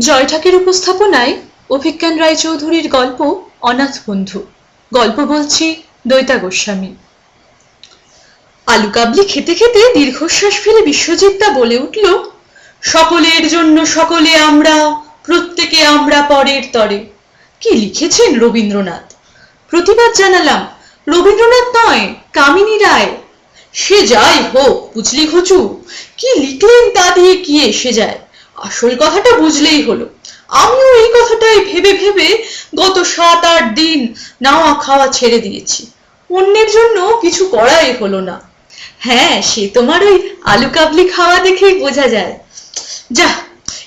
জয় ঠাকের উপস্থাপনায় অভিজ্ঞান রায়চৌধুরীর গল্প অনাথ বন্ধু। গল্প বলছি দৈতা গোস্বামী। আলু কাবলি খেতে খেতে দীর্ঘশ্বাস ফেলে বিশ্বজিৎ তা বলে উঠল, সকলের জন্য সকলে আমরা, প্রত্যেকে আমরা পরের তরে। কি লিখেছেন রবীন্দ্রনাথ? প্রতিবাদ জানালাম, রবীন্দ্রনাথ নয়, কামিনী রায়। সে যাই হোক, বুঝলি হচু কি লিখলেন তা দিয়ে কি এসে যায়? আসল কথাটা বুঝলেই হলো। আমিও এই কথাটাই ভেবে ভেবে গত সাত আট দিন নাওয়া খাওয়া ছেড়ে দিয়েছি। অন্যের জন্য কিছু করাই হলো না। হ্যাঁ সে তোমার ওই আলু কাবলি খাওয়া দেখেই বোঝা যায়। যা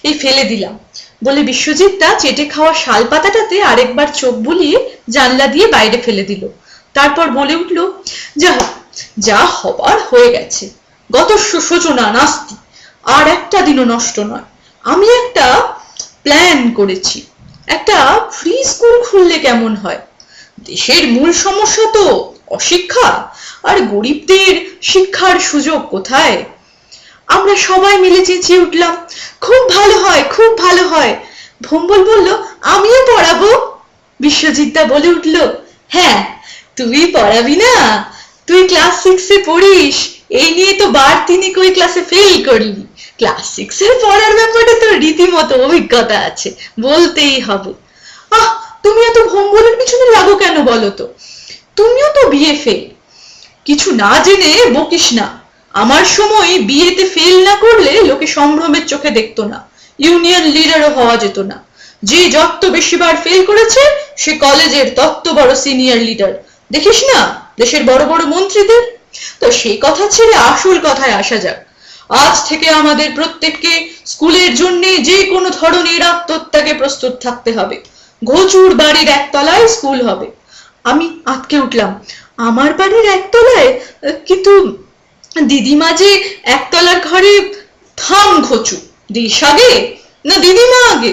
এই ফেলে দিলাম। বলে বিশ্বজিৎটা চেটে খাওয়া শাল পাতাটাতে আরেকবার চোখ বুলিয়ে জানলা দিয়ে বাইরে ফেলে দিল। তারপর বলে উঠল যা যা হবার হয়ে গেছে। গত সূচনা নাস্তি। আর একটা দিনও নষ্ট নয়। আমি একটা প্ল্যান করেছি। একটা ফ্রি স্কুল খুললে কেমন হয়? দেশের মূল সমস্যা তো অশিক্ষা, আর গরিবদের শিক্ষার সুযোগ কোথায়? আমরা সবাই মিলে চেঁচিয়ে উঠলাম, খুব ভালো হয়, খুব ভালো হয়। ভম্বল বলল, আমিও পড়াবো। বিশ্বজিৎদা বলে উঠল হ্যাঁ তুই পড়াবি না, তুই ক্লাস সিক্সে পড়িস, এই নিয়ে তো বার তিনি ওই ক্লাসে ফেল করলি। ক্লাস পড়ার ব্যাপারে তো রীতিমতো অভিজ্ঞতা আছে, বলতেই হবে। আহ, তুমি এত ভম্বলের পিছনে লাগো কেন বলো তো? তুমিও তো বিয়ে ফেল কিছু না জেনে বকিস না। আমার সময় বিয়েতে ফেল না করলে লোকে সম্ভ্রমের চোখে দেখতো না। ইউনিয়ন লিডারও হওয়া যেত না। যে যত বেশিবার ফেল করেছে, সে কলেজের তত্ত্ব বড় সিনিয়র লিডার দেখিস না, দেশের বড় বড় মন্ত্রীদের? তো সেই কথা ছেড়ে আসল কথায় আসা যাক। আজ থেকে আমাদের প্রত্যেককে স্কুলের জন্য যে কোনো ধরনের আত্মত্যাগে প্রস্তুত থাকতে হবে। ঘোচুর বাড়ির একতলায় স্কুল হবে। আমি আটকে উঠলাম। আমার বাড়ির একতলায়, কিন্তু দিদিমা যে একতলার ঘরে থাম ঘোচু। দিস আগে না দিদিমা আগে?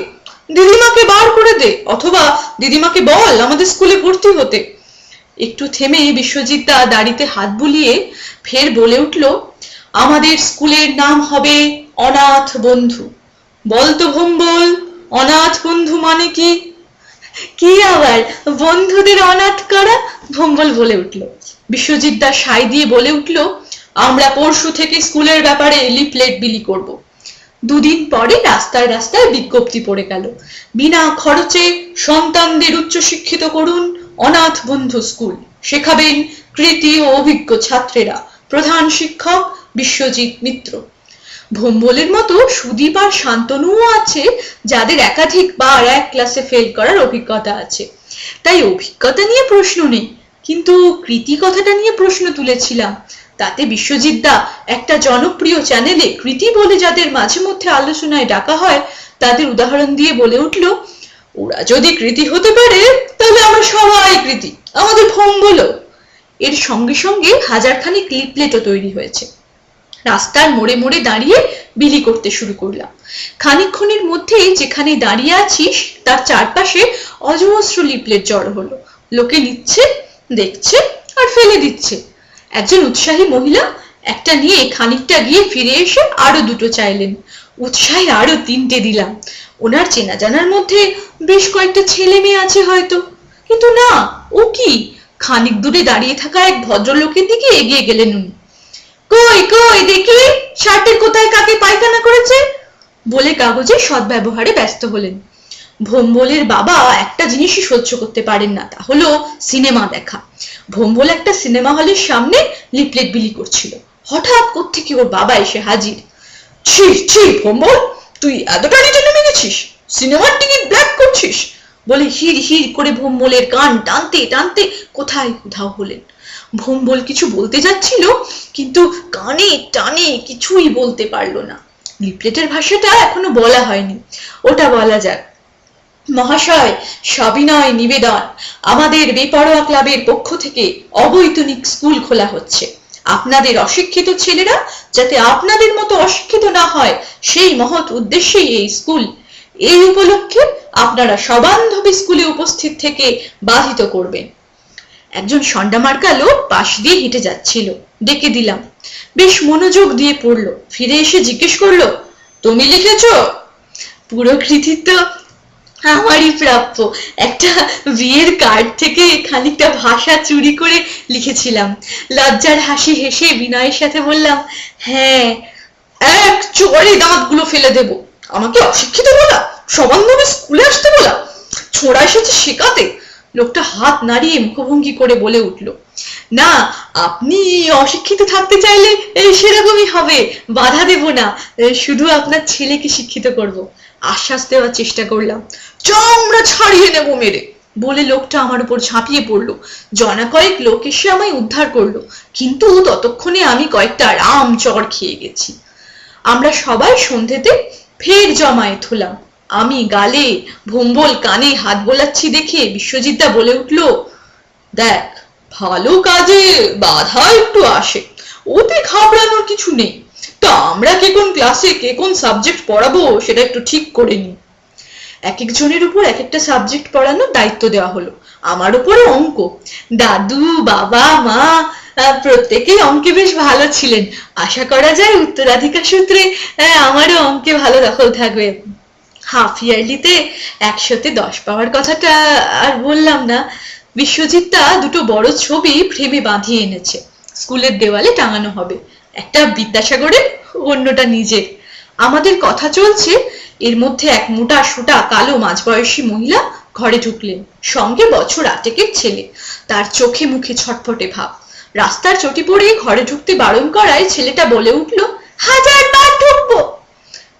দিদিমাকে বার করে দে, অথবা দিদিমাকে বল আমাদের স্কুলে ভর্তি হতে। একটু থেমে বিশ্বজিৎ দা দাড়িতে হাত বুলিয়ে ফের বলে উঠল আমাদের স্কুলের নাম হবে অনাথ বন্ধু। বলতো ভম্বল অনাথ বন্ধু মানে কি? কি আবার? বন্ধুদের অনাথ করা? ভম্বল বলে উঠল। বিশ্বজিৎ দা সাই দিয়ে বলে উঠল আমরা পরশু থেকে স্কুলের ব্যাপারে লিফলেট বিলি করব। দুদিন পরে রাস্তায় রাস্তায় বিজ্ঞপ্তি পড়ে গেল। বিনা খরচে সন্তানদের উচ্চশিক্ষিত করুন অনাথ বন্ধু স্কুল। শেখাবেন কৃতি ও অভিজ্ঞ ছাত্রেরা। প্রধান শিক্ষক বিশ্বজিৎ মিত্র। ভোম্বলের মতো সুদীপ আর শান্তনুও আছে যাদের একাধিক বার এক ক্লাসে ফেল করার অভিজ্ঞতা আছে। তাই অভিজ্ঞতা নিয়ে প্রশ্ন নেই, কিন্তু কৃতি কথাটা নিয়ে প্রশ্ন তুলেছিলাম। তাতে বিশ্বজিৎ দা একটা জনপ্রিয় চ্যানেলে কৃতি বলে যাদের মাঝে মধ্যে আলোচনায় ডাকা হয়, তাদের উদাহরণ দিয়ে বলে উঠল, ওরা যদি কৃতি হতে পারে, তাহলে আমরা সবাই কৃতি, আমাদের ভোম্বলও এর সঙ্গে সঙ্গে হাজারখানি ক্লিপলেটও তৈরি হয়েছে। রাস্তার মোড়ে মোড়ে দাঁড়িয়ে বিলি করতে শুরু করলাম। খানিকক্ষণের মধ্যে যেখানে দাঁড়িয়ে আছিস তার চারপাশে অজস্র লিপলেট জড়ো হলো। লোকে নিচ্ছে, দেখছে আর ফেলে দিচ্ছে। একজন উৎসাহী মহিলা, একটা নিয়ে খানিকটা গিয়ে ফিরে এসে আরও দুটো চাইলেন। উৎসাহে আরও তিনটে দিলাম। ওনার চেনা জানার মধ্যে বেশ কয়েকটা ছেলে মেয়ে আছে হয়তো। কিন্তু না, ও কি? খানিক দূরে দাঁড়িয়ে থাকা এক ভদ্রলোকের দিকে এগিয়ে গেলেন উনি। কই কই, দেখি। শার্টের কোথায় কাকে পায়খানা করেছে? বলে কাগজে সদ্ব্যবহারে ব্যস্ত হলেন। ভোম্বলের বাবা একটা জিনিসই সহ্য করতে পারেন না, তা হলো সিনেমা দেখা। ভোম্বল একটা সিনেমা হলের সামনে লিপলেট বিলি করছিল। হঠাৎ কোত্থেকে ওর বাবা এসে হাজির। ছি ছি, ভোম্বল, তুই এতটা নিচে নেমে গেছিস সিনেমার টিকিট ব্ল্যাক করছিস? বলে হির হির করে ভোম্বলের কান টানতে টানতে কোথায় উধাও হলেন। ভোম্বল কিছু বলতে যাচ্ছিল, কিন্তু কানে টানে কিছুই বলতে পারল না। লিফলেটের ভাষাটা এখনও বলা হয়নি। ওটা বলা যাক। মহাশয়, সবিনয় নিবেদন। আমাদের বেপরোয়া ক্লাবের পক্ষ থেকে অবৈতনিক স্কুল খোলা হচ্ছে। আপনাদের অশিক্ষিত ছেলেরা যাতে আপনাদের মতো অশিক্ষিত না হয়, সেই মহৎ উদ্দেশ্যেই এই স্কুল এই উপলক্ষে আপনারা সবান্ধবী স্কুলে উপস্থিত থেকে বাধিত করবেন। একজন সন্ডামার্কা লোক পাশ দিয়ে হেঁটে যাচ্ছিল। ডেকে দিলাম। বেশ মনোযোগ দিয়ে পড়ল। ফিরে এসে জিজ্ঞেস করল, তুমি লিখেছ? পুরো কৃতিত্ব আমারই প্রাপ্য। একটা বিয়ের কার্ড থেকে খানিকটা ভাষা চুরি করে লিখেছিলাম। লজ্জার হাসি হেসে বিনয়ের সাথে বললাম হ্যাঁ এক চোরে দাঁতগুলো ফেলে দেব। আমাকে অশিক্ষিত বলা সমানভাবে স্কুলে আসতে বলা, ছোড়া এসেছে শেখাতে। লোকটা হাত নাড়িয়ে মুখভঙ্গি করে বলে উঠল, না, আপনি অশিক্ষিত থাকতে চাইলে সেরকমই হবে, বাধা দেব না। শুধু আপনার ছেলেকে শিক্ষিত করব। আশ্বাস দেওয়ার চেষ্টা করলাম। চামড়া ছাড়িয়ে নেব মেরে। বলে লোকটা আমার উপর ঝাঁপিয়ে পড়ল। জনা কয়েক লোক এসে আমায় উদ্ধার করল, কিন্তু ততক্ষণে আমি কয়েকটা রাম চড় খেয়ে গেছি। আমরা সবাই সন্ধেতে ফের জমায়েত হলাম। আমি গালে ভম্বল কানে হাত বোলাচ্ছি দেখে বিশ্বজিৎদা বলে উঠল, দেখ, ভালো কাজে বাধা একটু আসে। ওতে ঘাবড়ানোর কিছু নেই। তো আমরা কে কোন ক্লাসে কে কোন সাবজেক্ট পড়াবো সেটা একটু ঠিক করে নিই। এক একজনের উপর এক একটা সাবজেক্ট পড়ানোর দায়িত্ব দেওয়া হলো। আমার উপরে অঙ্ক। দাদু, বাবা, মা প্রত্যেকেই অঙ্কে বেশ ভালো ছিলেন। আশা করা যায় উত্তরাধিকার সূত্রে আমারও অঙ্কে ভালো দখল থাকবে। হাফ ইয়ারলিতে একশোতে দশ পাওয়ার কথাটা আর বললাম না। বিশ্বজিৎটা দুটো বড় ছবি ফ্রেমে বাঁধিয়ে এনেছে। স্কুলের দেওয়ালে টাঙানো হবে। একটা বিদ্যাসাগরের, অন্যটা নিজের। আমাদের কথা চলছে, এর মধ্যে এক মোটা সোটা কালো মাঝবয়সী মহিলা ঘরে ঢুকলেন। সঙ্গে বছর আটেকের ছেলে। তার চোখে মুখে ছটফটে ভাব। রাস্তার চটি পড়ে ঘরে ঢুকতে বারণ করায় ছেলেটা বলে উঠল, হাজার বার ঢুকবো।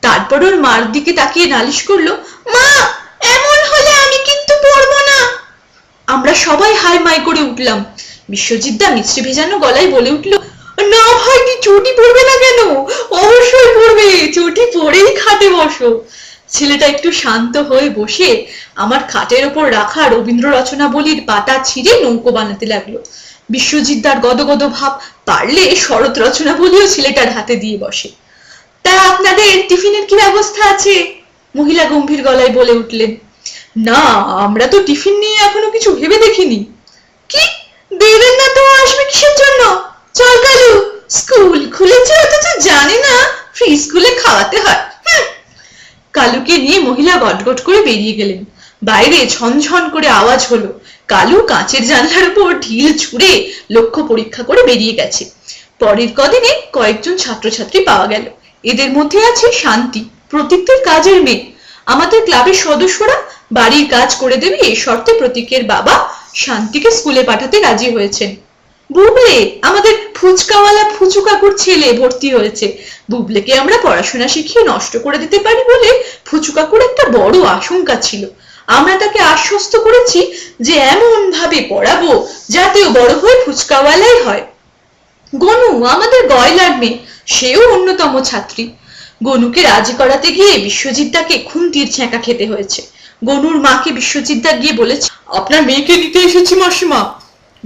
তারপর ওর মার দিকে তাকিয়ে নালিশ করল, মা, এমন হলে আমি কিন্তু পড়ব না। আমরা সবাই হাই মাই করে উঠলাম। বিশ্বজিৎদা মিশ্রি ভেজানো গলায় বলে উঠল, না ভাই, তুই চটি পড়বে না কেন? অবশ্যই পড়বে, চটি পরেই খাটে বসো। ছেলেটা একটু শান্ত হয়ে বসে আমার খাটের ওপর রাখা রবীন্দ্র রচনা বলির পাতা ছিঁড়ে নৌকো বানাতে লাগল। বিশ্বজিৎদার গদগদ ভাব পারলে শরৎ রচনা বলিও ছেলেটার হাতে দিয়ে বসে। তা আপনাদের টিফিনের কি ব্যবস্থা আছে? মহিলা গম্ভীর গলায় বলে উঠলেন, না, আমরা তো টিফিন নিয়ে এখনও কিছু ভেবে দেখিনি। কি? দেবেন না তো আসবে কিসের জন্য? চল কালু, স্কুল খুলেছে অথচ জানে না, ফ্রি স্কুলে খাওয়াতে হয়। কালুকে নিয়ে মহিলা গটগট করে বেরিয়ে গেলেন। বাইরে ঝনঝন করে আওয়াজ হলো কালু কাঁচের জানলার উপর ঢিল ছুঁড়ে লক্ষ্য পরীক্ষা করে বেরিয়ে গেছে। পরের কদিনে কয়েকজন ছাত্রছাত্রী পাওয়া গেল। এদের মধ্যে আছে শান্তি প্রতীকের কাজের মেয়ে। আমাদের ক্লাবের সদস্যরা বাড়ির কাজ করে দেবে এই শর্তে প্রতীকের বাবা শান্তিকে স্কুলে পাঠাতে রাজি হয়েছেন। বুবলে, আমাদের ফুচকাওয়ালা ফুচু কাকুর ছেলে ভর্তি হয়েছে। বুবলেকে আমরা পড়াশোনা শিখিয়ে নষ্ট করে দিতে পারি বলে ফুচু কাকুর একটা বড় আশঙ্কা ছিল। আমরা তাকে আশ্বস্ত করেছি যে এমন ভাবে পড়াবো যাতে ও বড় হয়ে ফুচকাওয়ালাই হয়। গনু, আমাদের গয়লার মেয়ে সেও অন্যতম ছাত্রী। গনুকে রাজি করাতে গিয়ে বিশ্বজিৎদাকে খুন্তির ছ্যাঁকা খেতে হয়েছে। গনুর মাকে বিশ্বজিৎদা গিয়ে বলেছে, আপনার মেয়েকে নিতে এসেছি মাসিমা।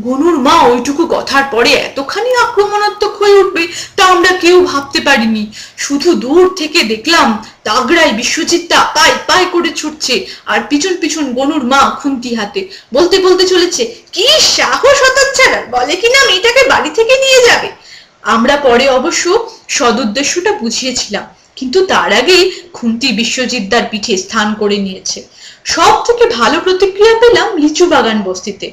গনুর মা ওইটুকু কথার পরে এতখানি আক্রমণাত্মক হয়ে উঠবে তা আমরা কেউ ভাবতে পারিনি। শুধু দূর থেকে দেখলাম তাগড়াই বিশ্বজিৎটা পায় পায় করে ছুটছে আর পিছন পিছন গনুর মা খুন্তি হাতে। বলতে বলতে চলেছে, কি সাহস হতচ্ছাড়া বলে কিনা মেয়েটাকে বাড়ি থেকে নিয়ে যাবে? আমরা পরে অবশ্য সদুদ্দেশ্যটা বুঝিয়েছিলাম, কিন্তু তার আগে খুন্তি বিশ্বজিৎদার পিঠে স্থান করে নিয়েছে। সব থেকে ভালো প্রতিক্রিয়া পেলাম লিচু বাগান বস্তিতে।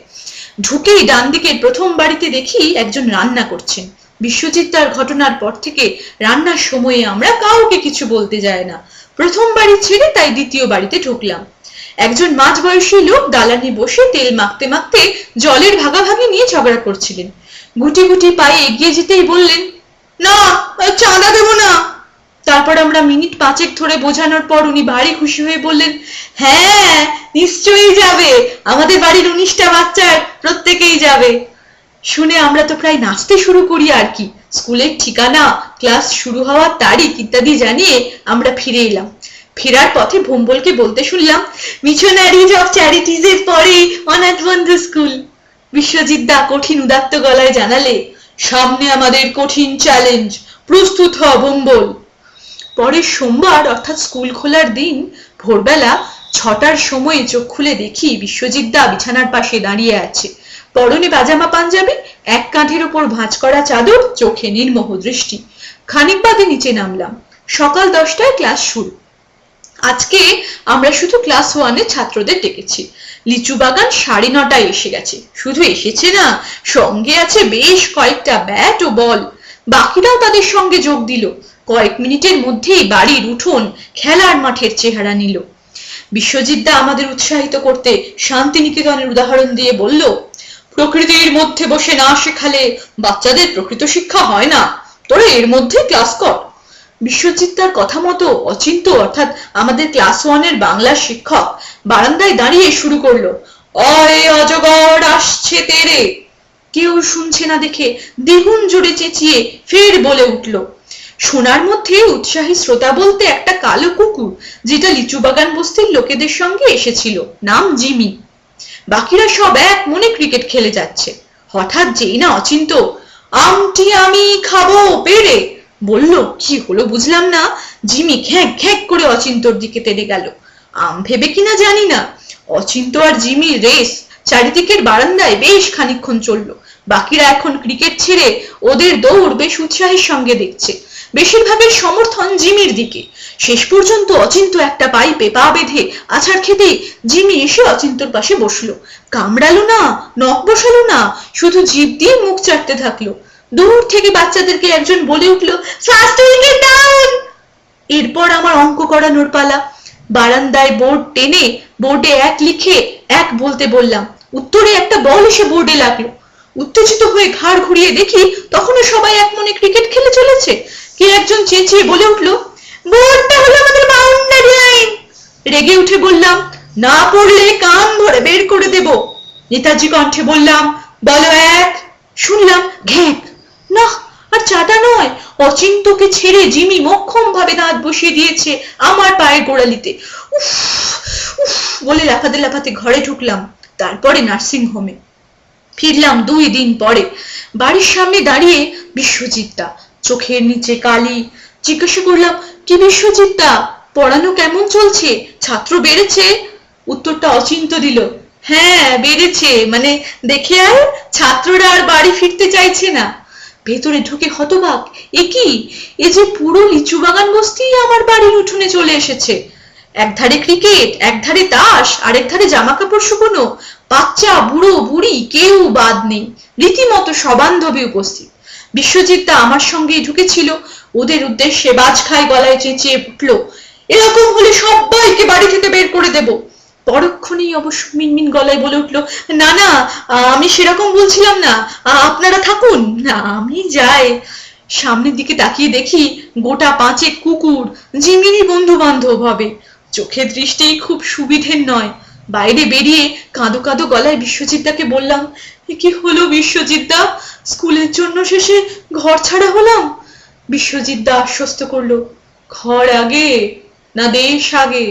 ঢুকেই ডান দিকের প্রথম বাড়িতে দেখি একজন রান্না করছেন বিশ্বজিৎ তার ঘটনার পর থেকে রান্নার সময়ে আমরা কাউকে কিছু বলতে যায় না। প্রথম বাড়ি ছেড়ে তাই দ্বিতীয় বাড়িতে ঢুকলাম। একজন মাঝ বয়সী লোক দালানে বসে তেল মাখতে মাখতে জলের ভাগাভাগি নিয়ে ঝগড়া করছিলেন। গুটি গুটি পায়ে এগিয়ে যেতেই বললেন, না, চাঁদা দেবো না। তারপর আমরা মিনিট পাঁচেক ধরে বোঝানোর পর উনি ভারী খুশি হয়ে বললেন হ্যাঁ নিশ্চয়ই যাবে। আমাদের বাড়ির উনিশটা বাচ্চার প্রত্যেকেই যাবে। শুনে আমরা তো প্রায় নাচতে শুরু করি আর কি। স্কুলের ঠিকানা, ক্লাস শুরু হওয়ার তারিখ ইত্যাদি জানিয়ে আমরা ফিরে এলাম। ফেরার পথে ভোম্বলকে বলতে শুনলাম, মিশনারিজ অফ চ্যারিটিজ এর পরে অনাথ বন্ধু স্কুল। বিশ্বজিৎ দা কঠিন উদাত্ত গলায় জানালে, সামনে আমাদের কঠিন চ্যালেঞ্জ। প্রস্তুত হ ভোম্বল। পরের সোমবার, অর্থাৎ স্কুল খোলার দিন, ভোরবেলা ছটার সময় চোখ খুলে দেখি বিশ্বজিৎ দা বিছানার পাশে দাঁড়িয়ে আছে। পরনে পাজামা পাঞ্জাবি, এক কাঁধের ওপর ভাঁজ করা চাদর, চোখে নির্মোহ দৃষ্টি। খানিক বাদে নিচে নামলাম। সকাল দশটায় ক্লাস শুরু। আজকে আমরা শুধু ক্লাস ওয়ানের ছাত্রদের ডেকেছি। লিচু বাগান সাড়ে নটায় এসে গেছে। শুধু এসেছে না, সঙ্গে আছে বেশ কয়েকটা ব্যাট ও বল। বাকিরাও তাদের সঙ্গে যোগ দিল। কয়েক মিনিটের মধ্যেই বাড়ির উঠোন খেলার মাঠের চেহারা নিল। বিশ্বজিৎ দা আমাদের উৎসাহিত করতে শান্তিনিকেতনের উদাহরণ দিয়ে বলল, প্রকৃতির মধ্যে বসে না শেখালে বাচ্চাদের প্রকৃত শিক্ষা হয় না। তোরা এর মধ্যে ক্লাস কর। বিশ্বজিৎ তার কথা মতো অচিন্ত, অর্থাৎ আমাদের ক্লাস ওয়ানের বাংলা শিক্ষক, বারান্দায় দাঁড়িয়ে শুরু করল অয় অজগর, আসছে তেরে। কেউ শুনছে না দেখে দ্বিগুণ জোরে চেঁচিয়ে ফের বলে উঠল শোনার মধ্যে উৎসাহী শ্রোতা বলতে একটা কালো কুকুর, যেটা লিচু বাগান বস্তির লোকেদের সঙ্গে এসেছিল, নাম জিমি। বাকিরা সব এক মনে ক্রিকেট খেলে যাচ্ছে। হঠাৎ যেই না অচিন্ত, আমটি আমি খাব পেরে! বলল। কি হলো বুঝলাম না। জিমি ঘ্যাঁক ঘ্যাঁক করে অচিন্তর দিকে তেড়ে গেল। আম ভেবে কিনা জানি না। অচিন্ত আর জিমি রেস, চারিদিকের বারান্দায় বেশ খানিকক্ষণ চলল। বাকিরা এখন ক্রিকেট ছেড়ে ওদের দৌড় বেশ উৎসাহের সঙ্গে দেখছে। বেশিরভাগের সমর্থন জিমির দিকে। শেষ পর্যন্ত অচিন্ত একটা পাইপে পা বেঁধে আছাড় খেতে জিমি এসে অচিন্তর পাশে বসল। কামড়ালো না, নখ বসালো না, শুধু জিভ দিয়ে মুখ চাটতে থাকল। দূর থেকে বাচ্চাদেরকে একজন বলে উঠল ডাউন! এরপর আমার অঙ্ক করানোর পালা। বারান্দায় বোর্ড টেনে বোর্ডে এক লিখে এক বলতে বললাম। উত্তরে একটা বল এসে বোর্ডে লাগল। উত্তেজিত হয়ে ঘাড় ঘুরিয়ে দেখি তখনও সবাই এক মনে ক্রিকেট খেলে চলেছে। কে একজন চেঁচিয়ে বলে উঠল বোর্ডটা হলো আমাদের বাউন্ডারি লাইন রেগে উঠে বললাম, না পড়লে কান ধরে বের করে দেব। নেতাজি কণ্ঠে বললাম, বলো এক। শুনলাম ঘ্যাঁক না, আর চাটা নয়, অচিন্তকে ছেড়ে জিমি মক্ষম ভাবে দাঁত বসিয়ে দিয়েছে আমার পায়ের গোড়ালিতে। উফ উফ বলে লাফাতে লাফাতে ঘরে ঢুকলাম, তারপরে নার্সিং হোমে ফিরলাম দুই দিন পরে, বাড়ির সামনে দাঁড়িয়ে বিশ্বজিৎদা চোখের নিচে কালি। জিজ্ঞাসা করলাম, কি বিশ্বজিৎদা পড়ানো কেমন চলছে? ছাত্র বেড়েছে? উত্তরটা অচিন্ত দিল হ্যাঁ বেড়েছে। মানে দেখে আর ছাত্ররা আর বাড়ি ফিরতে চাইছে না। ভেতরে ঢুকে হতবাক, এ কি? এ যে পুরো লিচু বাগান বস্তি আমার বাড়ির উঠোনে চলে এসেছে। এক ধারে ক্রিকেট এক ধারে তাস আরেক ধারে জামা কাপড় শুকোনো। বাচ্চা, বুড়ো, বুড়ি, কেউ বাদ নেই। রীতিমতো সবান্ধবে উপস্থিত। বিশ্বজিৎ দা আমার সঙ্গেই ঢুকেছিল। ওদের উদ্দেশ্যে বাজ খাই গলায় চেঁচিয়ে উঠল, এরকম হলে সবাইকে বাড়ি থেকে বের করে দেব। পরক্ষণেই অবশ্য মিনমিন গলায় বলে উঠল, না না, আমি সেরকম বলছিলাম না, আপনারা থাকুন, না, আমি যাই। সামনের দিকে তাকিয়ে দেখি গোটা পাঁচেক কুকুর, জিমিনি বন্ধু বান্ধব হবে। চোখের দৃষ্টি খুব সুবিধের নয়। বাইরে বেরিয়ে কাঁদো কাঁদো গলায় বিশ্বজিৎদাকে বললাম কি হলো বিশ্বজিৎদা? স্কুলের জন্য শেষে ঘর ছাড়া হলাম? বিশ্বজিৎদা আশ্বস্ত করল, ঘর আগে না দেশ আগে?